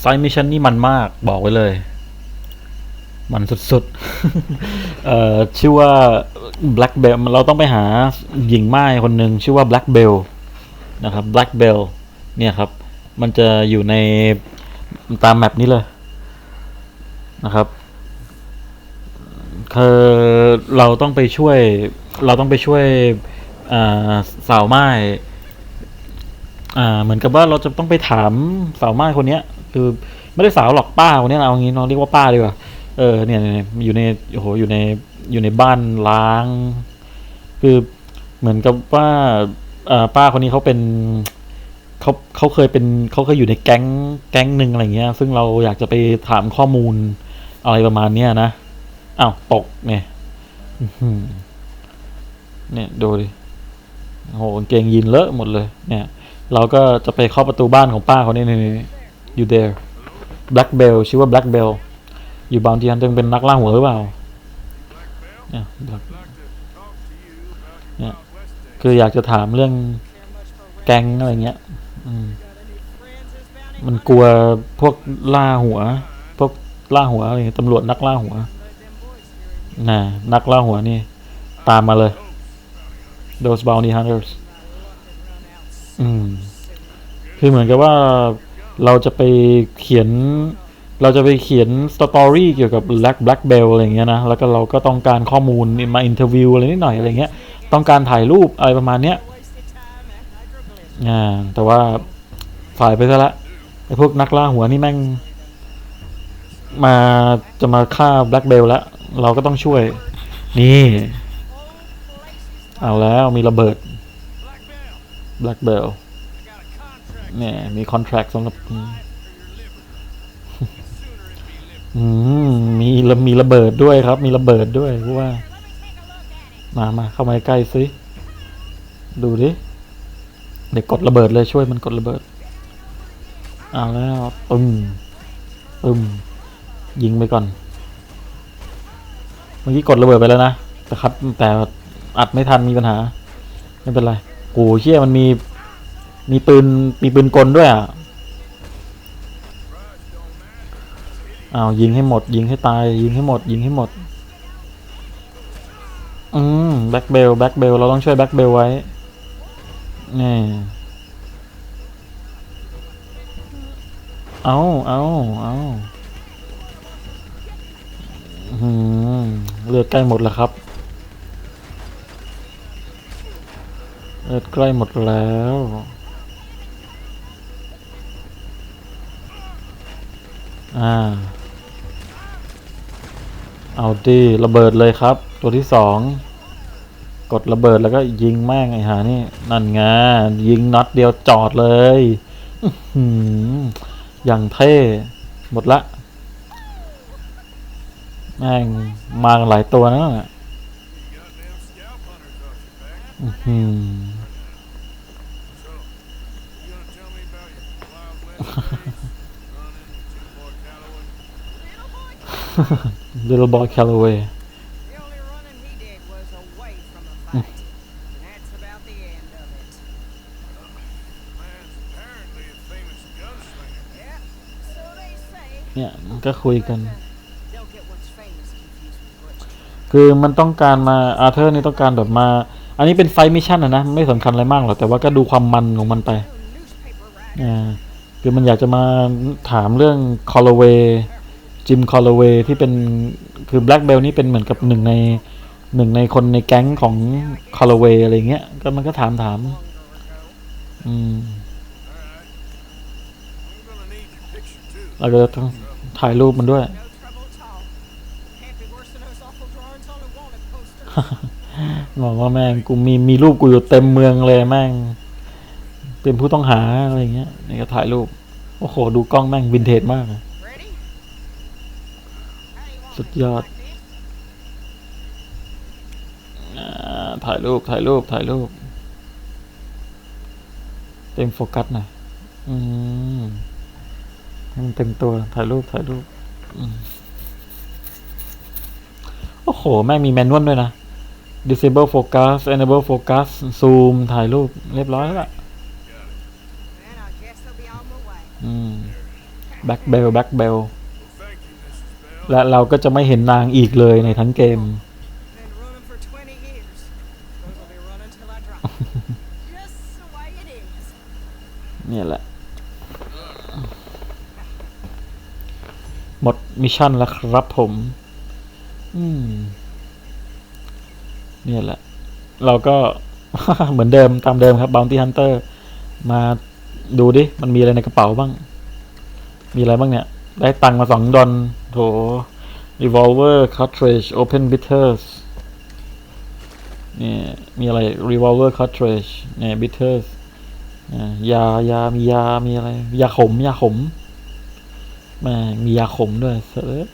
ไซมิชันนี่มันมากบอกไว้เลย มันสุดๆ เอ่อชื่อว่า Black Bell เราต้องไปหาหญิงไม้คนหนึ่งชื่อว่า Black Bell นะครับ Black Bell เนี่ยครับ มันจะอยู่ในตามแมปนี้เลยนะครับคือเราต้องไปช่วย เราต้องไปช่วยสาวไม้อ่าเหมือนกับว่าเราจะต้องไปถามสาวไม้คนเนี้ย คือไม่ได้สาวหรอกป้าคนนี้ยเอางี้เนาะเรียกว่าป้าดีกว่าเออเนี่ยอยู่ในโอ้โหอยู่ในอยู่ในบ้านล้าง คือเหมือนกับว่าป้าคนนี้เขาเป็นเขาเขาเคยเป็นเขาเคยอยู่ในแก๊งแก๊งหนึ่งอะไรเงี้ย ซึ่งเราอยากจะไปถามข้อมูลอะไรประมาณเนี้ยนะอ้าวตกเนี่ยเนี่ยดูดิโอ้โหกางเกงยีนเลอะหมดเลย เนี่ย เราก็จะไปเคาะประตูบ้านของป้าเขาเนี่ยนี่ อยู่ there black bell ชื่อว่า black bell อยู่บางทีฮันเตงเป็นนักล่าหัวหรือเปล่าเนี่ย Black- เนี่ยคืออยากจะถามเรื่องแก๊งอะไรเงี้ยมันกลัวพวกล่าหัว พวกล่าหัวอะไรตำรวจนักล่าหัวน่ะนักล่าหัวนี่ ตามมาเลย those bounty hunters อืม คือเหมือนกับว่า เราจะไปเขียน เราจะไปเขียนสตอรี่เกี่ยวกับ Black Black Bell อะไรเงี้ยนะ แล้วก็เราก็ต้องการข้อมูลมาอินเทอร์วิวอะไรนิดหน่อยอะไรเงี้ย ต้องการถ่ายรูปอะไรประมาณเนี้ยอ่าแต่ว่าฝ่ายไปซะละไอ้พวกนักล่าหัวนี่แม่ง มาจะมาฆ่า Black Bell แล้ว เราก็ต้องช่วย นี่ เอาแล้วมีระเบิด Black Bell นี่ยมีคอนแทรคสำหรับอืมมีมีระเบิดด้วยครับ มีระเบิดด้วยเพราะว่า มามาเข้ามาใกล้ซิดูดิเดี๋ยวกดระเบิดเลยช่วยมันกดระเบิดเอาแล้วปึ้มปึ้มยิงไปก่อน เมื่อกี้กดระเบิดไปแล้วนะแต่ครับแต่อัดไม่ทันมีปัญหา ไม่เป็นไรโอ้เชี่ยมันมี มีปืน มีปืนกลด้วยอะเอ้ายิงให้หมด ยิงให้ตาย ยิงให้หมด ยิงให้หมด อืมแบ็คเบลแบ็คเบลเราต้องช่วยแบ็คเบลไว้นี่เอาเอาเอาอื้อหือเลือดใกล้หมดแล้วครับ เลือดใกล้หมดแล้ว อ่า เอาดีระเบิดเลยครับ ตัวที่สอง กดระเบิดแล้วก็ยิงแม่งไอ้หานี่ นั่นไงยิงน็อตเดียวจอดเลยอย่างเท่ หมดละแม่งมากันหลายตัวนะอือหือ Little boy Calloway The only running he did was away from a fight. and that's about the end of it. Man's apparently a famous gunslinger. Yeah, so they say. เนี่ยมันก็คุยกัน Don't get what's famous confused with what's คือมันต้องการมาอาร์เธอร์นี่ต้องการแบบมา อันนี้เป็นไฟมิชชั่นอะนะ ไม่สำคัญอะไรมากหรอก แต่ว่าก็ดูความมันของมันไป newspaper writer. อ่าคือมันอยากจะมาถามเรื่องคอลเวย์ จิมคอลเวย์ที่เป็นคือแบล็กเบลนี่เป็นเหมือนกับหนึ่งในหนึ่งในคนในแก๊งของคอลเวย์อะไรเงี้ยก็มันก็ถามถามอืมเราก็ต้องถ่ายรูปมันด้วย บอกว่าแม่งกูมีมีรูปกูอยู่เต็มเมืองเลยแม่ง เป็นผู้ต้องหาอะไรเงี้ยนี่ก็ถ่ายรูป โอ้โห ดูกล้องแม่งวินเทจมากอะ สุด me to ยอด like this? อ่าถ่ายรูปถ่ายรูปถ่ายรูป เต็มโฟกัสหน่อยอืมให้มันเต็มตัวถ่ายรูปถ่ายรูปอืมโอ้โห แม่งมีแมนนวลด้วยนะ disable focus enable focus zoom ถ่ายรูป เรียบร้อยแล้วล่ะ Then I guess they'll be on และเราก็จะไม่เห็นนางอีกเลยในทั้งเกม เนี่ยแหละ หมดมิชชั่นแล้วครับผม อืม เนี่ยแหละ เราก็เหมือนเดิมตามเดิมครับ Bounty Hunter มาดูดิ มันมีอะไรในกระเป๋าบ้าง มีอะไรบ้างเนี่ย ได้ตังค์มาสองดอล โถ revolver cartridge open bitters เนี่ยมีอะไร revolver cartridge เนี่ย bitters อ่ายายามียา มีอะไร ยาขม ยาขมม่มียาขมด้วยเสร็จ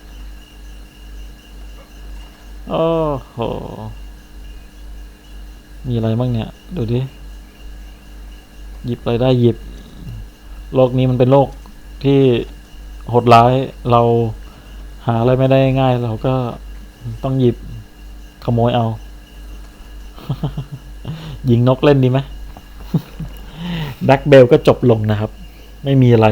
โอ้โห มีอะไรบ้างเนี่ย ดูดิ หยิบอะไรได้หยิบ โลกนี้มันเป็นโลกที่โหดร้าย เรา หาอะไรไม่ได้ง่ายเราก็ต้องหยิบขโมยเอา ยิงนกเล่นดีไหมดักเบลก็จบลงนะครับ ไม่มีอะไร